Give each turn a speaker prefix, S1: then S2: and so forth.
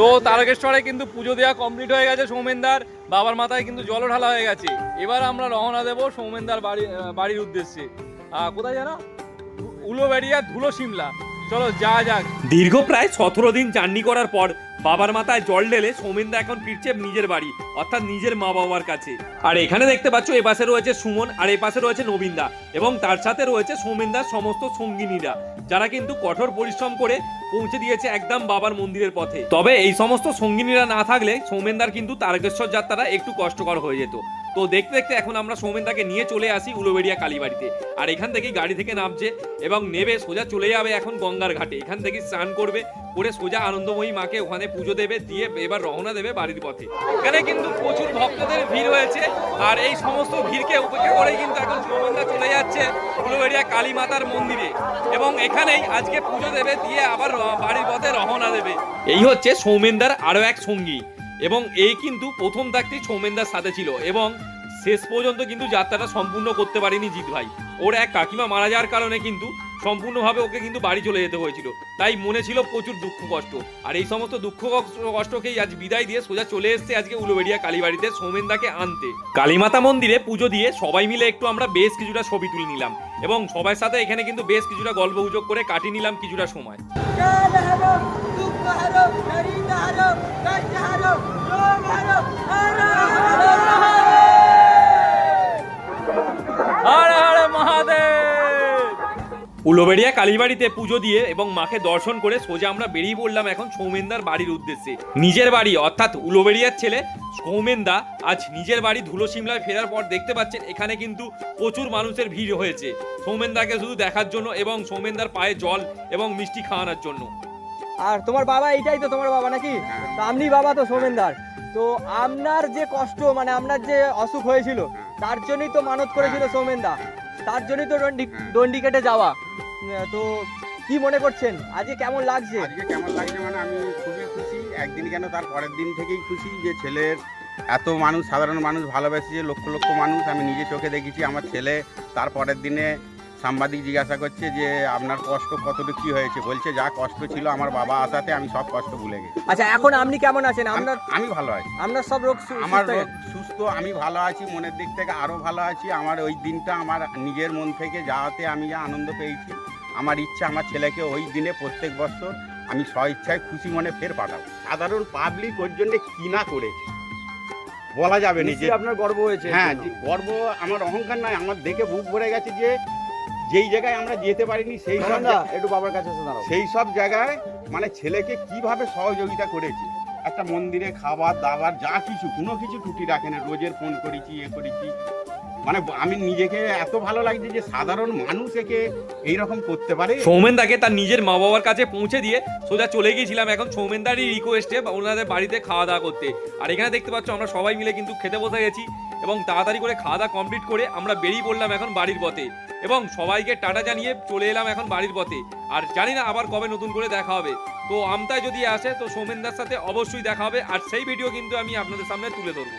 S1: তো তারকেশ্বরে কিন্তু পুজো দেওয়া কমপ্লিট হয়ে গেছে সৌমেনদার। বাবার মাথায় কিন্তু জল ঢালা হয়ে গেছে। এবার আমরা রওনা দেবো সৌমেনদার বাড়ি বাড়ির উদ্দেশ্যে। কোথায় জানো উলোবেড়িয়া ধুলো সিমলা। চলো, যা যাক। দীর্ঘ প্রায় সতেরো দিন জার্নি করার পর বাবার মাথায় জল ঢেলে সৌমেনদা এখন ফিরছে নিজের বাড়ি, অর্থাৎ নিজের মা বাবার কাছে। আর এখানে দেখতে পাচ্ছ, এ পাশে রয়েছে সুমন, আর এ পাশে রয়েছে নবীনদা, এবং তার সাথে রয়েছে সৌমেনদার সমস্ত সঙ্গিনীরা, যারা কিন্তু কঠোর পরিশ্রম করে পৌঁছে দিয়েছে একদম বাবার মন্দিরের পথে। তবে এই সমস্ত সঙ্গিনীরা না থাকলে সৌমেনদার কিন্তু তারকেশ্বর যাত্রাটা একটু কষ্টকর হয়ে যেত। তো দেখতে দেখতে এখন আমরা সৌমেনদাকে নিয়ে চলে আসি উলোবেড়িয়া কালীবাড়িতে। আর এখান থেকেই গাড়ি থেকে নামছে এবং নেবে, সোজা চলে যাবে এখন গঙ্গার ঘাটে। এখান থেকে স্নান করবে, করে সোজা আনন্দময়ী মাকে ওখানে পুজো দেবে, দিয়ে এবার রওনা দেবে বাড়ির পথে। এখানে কিন্তু প্রচুর ভক্তদের ভিড় হয়েছে, আর এই সমস্ত ভিড়কে উপেক্ষা করে কিন্তু এখন সৌমেনদা চলে যাচ্ছে উলোবেড়িয়া কালী মাতার মন্দিরে। এবং এখানেই আজকে পুজো দেবে, দিয়ে আবার বাড়ির পথে রওনা দেবে। এই হচ্ছে সৌমেনদার আরও এক সঙ্গী। এবং এই কিন্তু প্রথম থাকতেই সৌমেনদার সাথে ছিল এবং শেষ পর্যন্ত কিন্তু যাত্রাটা সম্পূর্ণ করতে পারেনি জিৎ ভাই। ওর এক কাকিমা মারা যাওয়ার কারণে কিন্তু সম্পূর্ণভাবে ওকে কিন্তু বাড়ি চলে যেতে হয়েছিল। তাই মনে ছিল প্রচুর দুঃখ কষ্ট। আর এই সমস্ত দুঃখ কষ্টকেই আজ বিদায় দিয়ে সোজা চলে এসছে আজকে উলুবেড়িয়া কালীবাড়িতে সৌমেনদাকে আনতে। কালীমাতা মন্দিরে পুজো দিয়ে সবাই মিলে একটু আমরা বেশ কিছুটা ছবি তুলে নিলাম। এবং সবার সাথে এখানে কিন্তু বেশ কিছুটা গল্প গুজব করে কাটিয়ে নিলাম কিছুটা সময়। উলোবেড়িয়া কালীবাড়িতে পুজো দিয়ে এবং মাকে দর্শন করে সোজা আমরা বেরিয়ে পড়লাম এখন সৌমেনদার বাড়ির উদ্দেশ্যে। নিজের বাড়ি অর্থাৎ উলোবেড়িয়ার ছেলে সৌমেনদা আজ নিজের বাড়ি ধুলো সিমলায় ফেরার পর দেখতে পাচ্ছেন এখানে কিন্তু প্রচুর মানুষের ভিড় হয়েছে। সৌমেনদাকে শুধু দেখার জন্য এবং সৌমেনদার পায়ে জল এবং মিষ্টি খাওয়ানোর জন্য।
S2: আর তোমার বাবা এইটাই তো তোমার বাবা নাকি? তো আপনি বাবা তো সোমেনদার। তো আপনার যে কষ্ট মানে আপনার যে অসুখ হয়েছিল তার জন্যই তো মানত করেছিল সোমেনদা। তার জন্যই তো দণ্ডি দণ্ডি কেটে যাওয়া। তো কি মনে করছেন? আজকে কেমন লাগছে?
S3: আজকে কেমন লাগছে মানে আমি খুবই খুশি। একদিন কেন তার পরের দিন থেকেই খুশি যে ছেলের এত মানুষ সাধারণ মানুষ ভালোবেসেছে লক্ষ লক্ষ মানুষ। আমি নিজে চোখে দেখেছি আমার ছেলে তার পরের দিনে সাংবাদিক জিজ্ঞাসা করছে যে আপনার কষ্ট কতটুকু কি হয়েছে? বলছে যা কষ্ট ছিল আমার বাবা আসাতে আমি সব কষ্ট ভুলে গেছি।
S2: আচ্ছা এখন আপনি কেমন আছেন? আপনার
S3: আমি- ভালো আছি।
S2: আপনার সব রোগ
S3: আমার রোগ সুস্থ আমি ভালো আছি মনের দিক থেকে আরও ভালো আছি। আমার ওই দিনটা আমার নিজের মন থেকে যাওয়াতে আমি যা আনন্দ পেয়েছি আমার ইচ্ছা আমার ছেলেকে ওই দিনে প্রত্যেক বছর আমি স্ব ইচ্ছায় খুশি মনে ফের পাঠাবো। সাধারণ পাবলিক ওর জন্য কি না করেছে? বলা যাবে না যে
S2: আপনার গর্ব হয়েছে
S3: হ্যাঁ গর্ব আমার অহংকার নয় আমার দেখে বুক ভরে গেছে যে যেই জায়গায় আমরা যেতে পারিনি সেই সব
S2: একটু বাবার কাছে
S3: সেই সব জায়গায় মানে ছেলেকে কীভাবে সহযোগিতা করেছে? একটা মন্দিরে খাবার, দাবার, যা কিছু, কোনো কিছু ত্রুটি রাখে না। রোজের ফোন করেছি, এ করেছি। মানে আমি নিজেকে এত ভালো লাগছে যে সাধারণ মানুষ একে এইরকম করতে পারে।
S1: সৌমেনদাকে তার নিজের মা বাবার কাছে পৌঁছে দিয়ে সোজা চলে গিয়েছিলাম এখন সৌমেনদারই রিকোয়েস্টে ওনাদের বাড়িতে খাওয়া দাওয়া করতে। আর এখানে দেখতে পাচ্ছ, আমরা সবাই মিলে কিন্তু খেতে বসে গেছি। এবং তাড়াতাড়ি করে খাওয়া দাওয়া কমপ্লিট করে আমরা বেরিয়ে পড়লাম এখন বাড়ির পথে। এবং সবাইকে টাটা জানিয়ে চলে এলাম এখন বাড়ির পথে। আর জানি না আবার কবে নতুন করে দেখা হবে। তো আমতায় যদি আসে, তো সৌমেনদার সাথে অবশ্যই দেখা হবে। আর সেই ভিডিও কিন্তু আমি আপনাদের সামনে তুলে ধরবো।